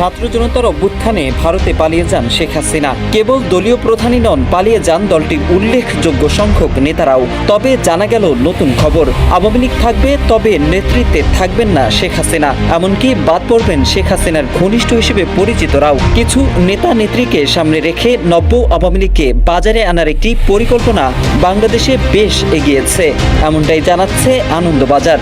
ছাত্র জনতার অভ্যুত্থানে ভারতে পালিয়ে যান শেখ হাসিনা। কেবল দলীয় প্রধানই নন, পালিয়ে যান দলটির উল্লেখযোগ্য সংখ্যক নেতারাও। তবে জানা গেল, নতুন খবর, আওয়ামী লীগ থাকবে, তবে নেতৃত্বে থাকবেন না শেখ হাসিনা। এমনকি বাদ পড়বেন শেখ হাসিনার ঘনিষ্ঠ হিসেবে পরিচিতরাও কিছু নেতা নেত্রীকে সামনে রেখে নব্য আওয়ামী লীগকে বাজারে আনার একটি পরিকল্পনা বাংলাদেশে বেশ এগিয়েছে। এমনটাই জানাচ্ছে আনন্দবাজার।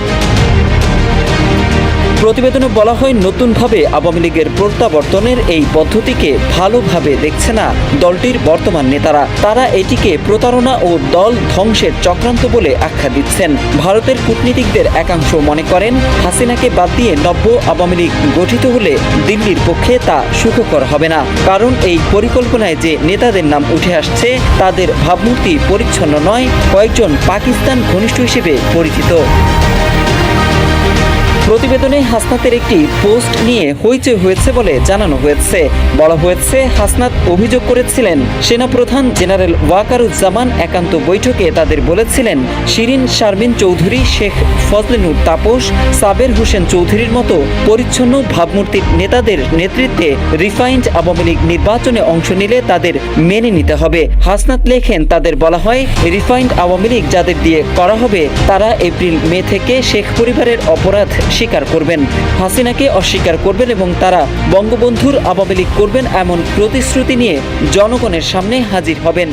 প্রতিবেদনে বলা হয়, নতুনভাবে আওয়ামী লীগের প্রত্যাবর্তনের এই পদ্ধতিকে ভালোভাবে দেখছে না দলটির বর্তমান নেতারা। তারা এটিকে প্রতারণা ও দল ধ্বংসের চক্রান্ত বলে আখ্যা দিচ্ছেন। ভারতের কূটনীতিকদের একাংশ মনে করেন, হাসিনাকে বাদ দিয়ে নব্য আওয়ামী লীগ গঠিত হলে দিল্লির পক্ষে তা সুখকর হবে না। কারণ এই পরিকল্পনায় যে নেতাদের নাম উঠে আসছে, তাদের ভাবমূর্তি পরিচ্ছন্ন নয়, কয়েকজন পাকিস্তান ঘনিষ্ঠ হিসেবে পরিচিত। প্রতিবেদনে হাসনাতের একটি পোস্ট নিয়ে হইচই হয়েছে বলে জানানো হয়েছে। বলা হয়েছে, হাসনাত অভিযোগ করেছিলেন, সেনাপ্রধান জেনারেল ওয়াকারুজ্জামান একান্ত বৈঠকে তাদের বলেছিলেন, শিরিন শারমিন চৌধুরী, শেখ ফজলিনুর তাপস, সাবের হোসেন চৌধুরীর মতো পরিচ্ছন্ন ভাবমূর্তির নেতাদের নেতৃত্বে রিফাইন্ড আওয়ামী লীগ নির্বাচনে অংশ নিলে তাদের মেনে নিতে হবে। হাসনাত লেখেন, তাদের বলা হয়, রিফাইন্ড আওয়ামী লীগ যাদের দিয়ে করা হবে, তারা এপ্রিল, মে থেকে শেখ পরিবারের অপরাধ স্বীকার করবেন। হাসিনাকে অস্বীকার করবেন এবং তারা বঙ্গবন্ধুর আবাবিলিক করবেন এমন প্রতিশ্রুতি নিয়ে জনগণের সামনে হাজির হবেন।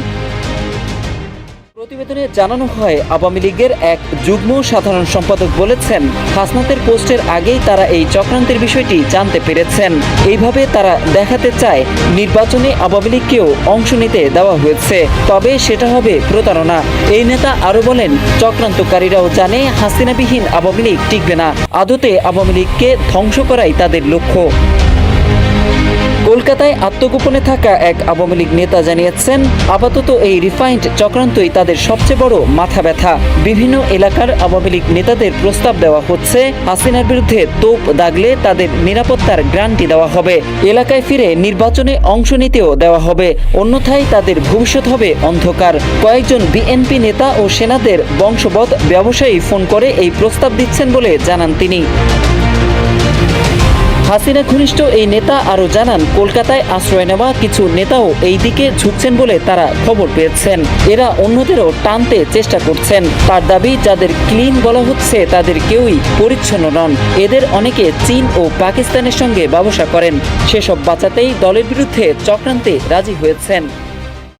প্রতিবেদনে জানানো হয়, আওয়ামী লীগের এক যুগ্ম সাধারণ সম্পাদক বলেছেন, হাসনাতের পোস্টের আগেই তারা এই চক্রান্তের বিষয়টি জানতে পেরেছেন। এইভাবে তারা দেখাতে চায়, নির্বাচনে আওয়ামী লীগকেও অংশ নিতে দেওয়া হয়েছে। তবে সেটা হবে প্রতারণা। এই নেতা আরও বলেন, চক্রান্তকারীরাও জানে হাসিনাবিহীন আওয়ামী লীগ টিকবে না। আদতে আওয়ামী লীগকে ধ্বংস করাই তাদের লক্ষ্য। কলকাতায় আত্মগোপনে থাকা এক আওয়ামী লীগ নেতা জানিয়েছেন, আপাতত এই রিফাইন্ড চক্রান্তই তাদের সবচেয়ে বড় মাথা ব্যথা। বিভিন্ন এলাকার আওয়ামী লীগ নেতাদের প্রস্তাব দেওয়া হচ্ছে, হাসিনার বিরুদ্ধে তোপ দাগলে তাদের নিরাপত্তার গ্রান্টি দেওয়া হবে। এলাকায় ফিরে নির্বাচনে অংশ নিতেও দেওয়া হবে, অন্যথায় তাদের ভবিষ্যৎ হবে অন্ধকার। কয়েকজন বিএনপি নেতা ও সেনাদের বংশবৎ ব্যবসায়ী ফোন করে এই প্রস্তাব দিচ্ছেন বলে জানান তিনি। হাসিনা ঘনিষ্ঠ এই নেতা আরও জানান, কলকাতায় আশ্রয় নেওয়া কিছু নেতাও এই দিকে ঝুঁকছেন বলে তারা খবর পেয়েছেন। এরা অন্যদেরও টানতে চেষ্টা করছেন। তার দাবি, যাদের ক্লিন বলা হচ্ছে তাদের কেউই পরিচ্ছন্ন নন। এদের অনেকে চীন ও পাকিস্তানের সঙ্গে ব্যবসা করেন। সেসব বাঁচাতেই দলের বিরুদ্ধে চক্রান্তে রাজি হয়েছেন।